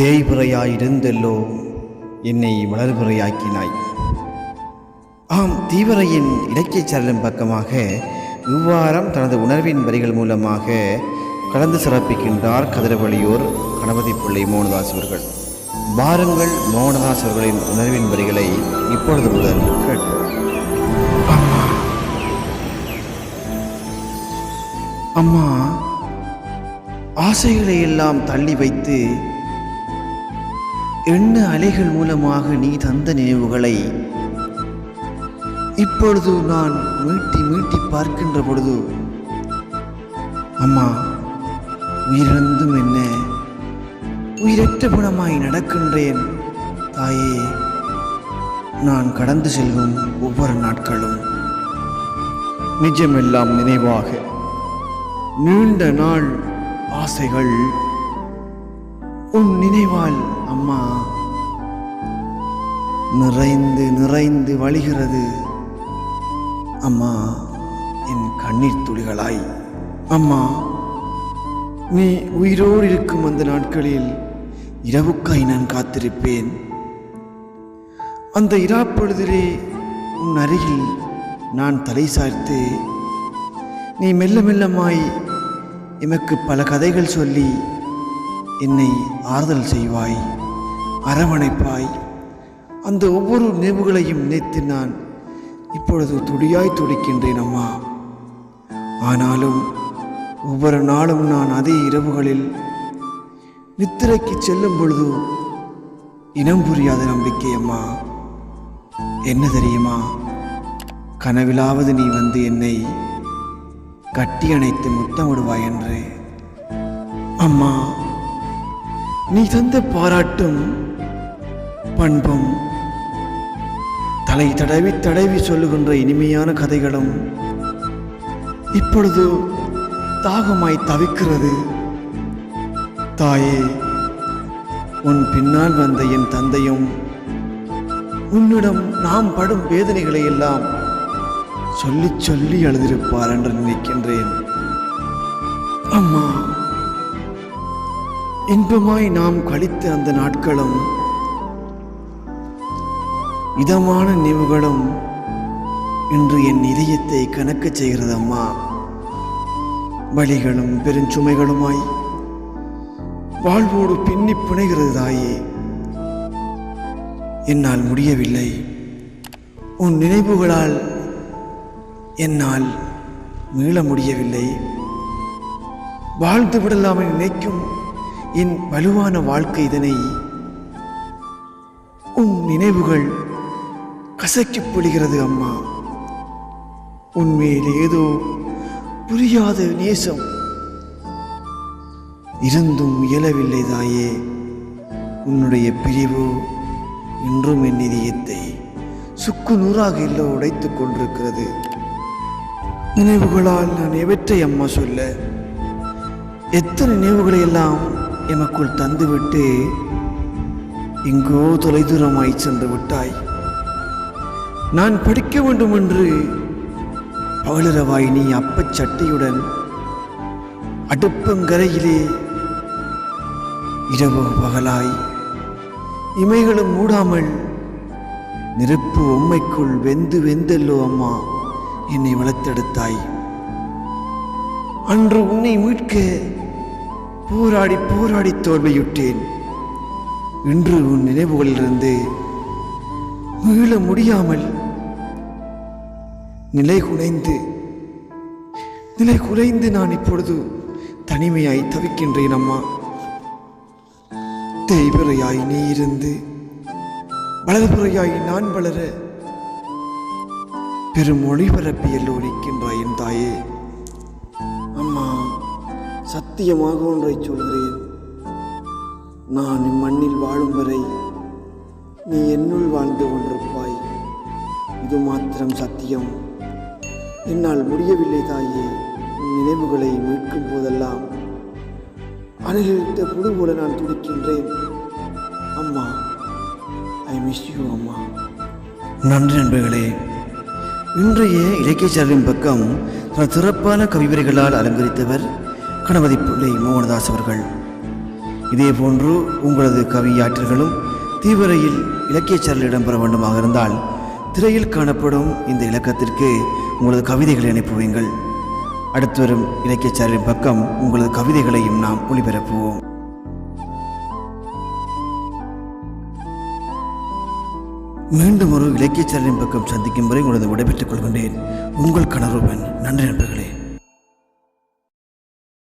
தேய்பிறையாயிருந்தல்லோ என்னை வளர்பிறையாக்கினாய். ஆம் தீவிரையின் இலக்கியச் சரலின் பக்கமாக இவ்வாரம் தனது உணர்வின் வரிகள் மூலமாக கலந்து சிறப்பிக்கின்றார் கதிரவழியூர் கணபதி பிள்ளை மோகனதாஸ் அவர்கள். வாருங்கள் மோகனதாஸ் அவர்களின் உணர்வின் வரிகளை இப்பொழுது முதல் கேட்போம். அம்மா. அம்மா ஆசைகளை எல்லாம் தள்ளி வைத்து எண்ண அலைகள் மூலமாக நீ தந்த நினைவுகளை இப்பொழுது நான் மீட்டி மீட்டி பார்க்கின்ற பொழுது அம்மா உயிரிழந்தும் என்ன? உயிரற்ற குணமாய் நடக்கின்றேன். தாயே நான் கடந்து செல்லும் ஒவ்வொரு நாட்களும் நிஜமெல்லாம் நினைவாக. நீண்ட நாள் ஆசைகள் உன் நினைவால் அம்மா. நிறைந்து நிறைந்து வழிகிறது. அம்மா என் கண்ணீர் துளிகளாய். அம்மா நீ உயிரோடு இருக்கும் அந்த நாட்களில் இரவுக்காய் நான் காத்திருப்பேன். அந்த இராப்பொழுதிலே உன் அருகில் நான் தலை சாய்த்து நீ மெல்ல மெல்லமாய் எமக்கு பல கதைகள் சொல்லி என்னை ஆறுதல் செய்வாய் அரவணைப்பாய். அந்த ஒவ்வொரு நினைவுகளையும் நினைத்து நான் இப்பொழுது துடியாய் துடிக்கின்றேன் அம்மா. ஆனாலும் ஒவ்வொரு நாளும் நான் அதே இரவுகளில் நித்திரைக்கு செல்லும் பொழுது இனம் புரியாத நம்பிக்கை அம்மா. என்ன தெரியுமா? கனவிலாவது நீ வந்து என்னை கட்டி அணைத்து முத்தமிடுவாய் என்று. அம்மா நீ தந்த பாராட்டும் பண்பும். தலை தடவி தடவி சொல்லுகின்ற இனிமையான கதைகளும் இப்பொழுது தாகமாய் தவிக்கிறது. தாயே உன் பின்னால் வந்த என் தந்தையும் உன்னிடம் நாம் படும் வேதனைகளை எல்லாம் சொல்லி சொல்லி அழுதிருப்பார் என்று நினைக்கின்றேன். அம்மா. இன்பமாய் நாம் கழித்த அந்த நாட்களும் இதமான நினைவுகளும் இன்று என் இதயத்தை கணக்க செய்கிறது அம்மா. வழிகளும் பெருஞ்சுமைகளுமாய் வாழ்வோடு பின்னி பிணைகிறது தாயே. என்னால் முடியவில்லை. உன் நினைவுகளால் என்னால் மீள முடியவில்லை. வாழ்ந்து விடலாம் நினைக்கும் என் வலுவான வாழ்க்கை இதனை உன் நினைவுகள் கசக்கி பொழிகிறது அம்மா. உன்மேல் ஏதோ புரியாத நேசம் இருந்தும் இயலவில்லை தாயே. உன்னுடைய பிரிவு இன்றும் என் இதயத்தை சுக்கு நூறாக இல்ல உடைத்துக் கொண்டிருக்கிறது. நினைவுகளால் நான் எவற்றை அம்மா சொல்ல? எத்தனை நினைவுகளை எல்லாம் எமக்குள் தந்துவிட்டு எங்கோ தொலைதூரமாய் சென்று விட்டாய். நான் படிக்க வேண்டும் என்று பகலிரவாய் நீ அப்பச்சட்டையுடன் அடுப்பங்கரையிலே இரவு பகலாய். இமைகளும் மூடாமல் நெருப்பு உம்மைக்குள் வெந்து வெந்தல்லோ அம்மா என்னை வளர்த்தெடுத்தாய். அன்று உன்னை மீட்க போராடி போராடி தோல்வியுற்றேன். இன்று உன் நினைவுகளிலிருந்து மீள முடியாமல் நிலை குலைந்து நிலை குலைந்து நான் இப்பொழுது தனிமையாய் தவிக்கின்றேன் அம்மா. தேய்பிறையாய் நீ இருந்து வலதுபுறையாய் நான் வளர பெரும் ஒளிபரப்பியல் ஒழிக்கின்றாய் என் தாயே. சத்தியமாக ஒன்றை சொல்கிறேன். நான் இம்மண்ணில் வாழும் வரை நீ என்னுள் வாழ்ந்து கொண்டிருப்பாய். இது மாத்திரம் சத்தியம். என்னால் முடியவில்லை தாயே உன் நினைவுகளை மீட்கும் போதெல்லாம். அணுகிட்ட புழு போல நான் துடிக்கின்றேன். அம்மா ஐ மிஸ் யூ அம்மா. நன்றி நண்பர்களே. இன்றைய இலக்கியசாரரின் பக்கம் தனது சிறப்பான கவிவரிகளால் அலங்கரித்தவர் கணபதி பிள்ளை மோகனதாஸ் அவர்கள். இதேபோன்று உங்களது கவியாற்றல்களும் தீவிரையில் இலக்கியச்சாரல் இடம்பெற வேண்டுமாக இருந்தால் திரையில் காணப்படும் இந்த இலக்கத்திற்கு உங்களது கவிதைகளை அனுப்புவீங்கள் அடுத்து வரும் இலக்கியச்சாரலின் பக்கம் உங்களது கவிதைகளையும் நாம் ஒளிபரப்புவோம். மீண்டும் ஒரு இலக்கியச்சாரலின் பக்கம் சந்திக்கும் வரை உங்களது விடைபெற்றுக் கொள்கின்றேன். உங்கள் கனரூபன் நன்றி நண்பர்களே.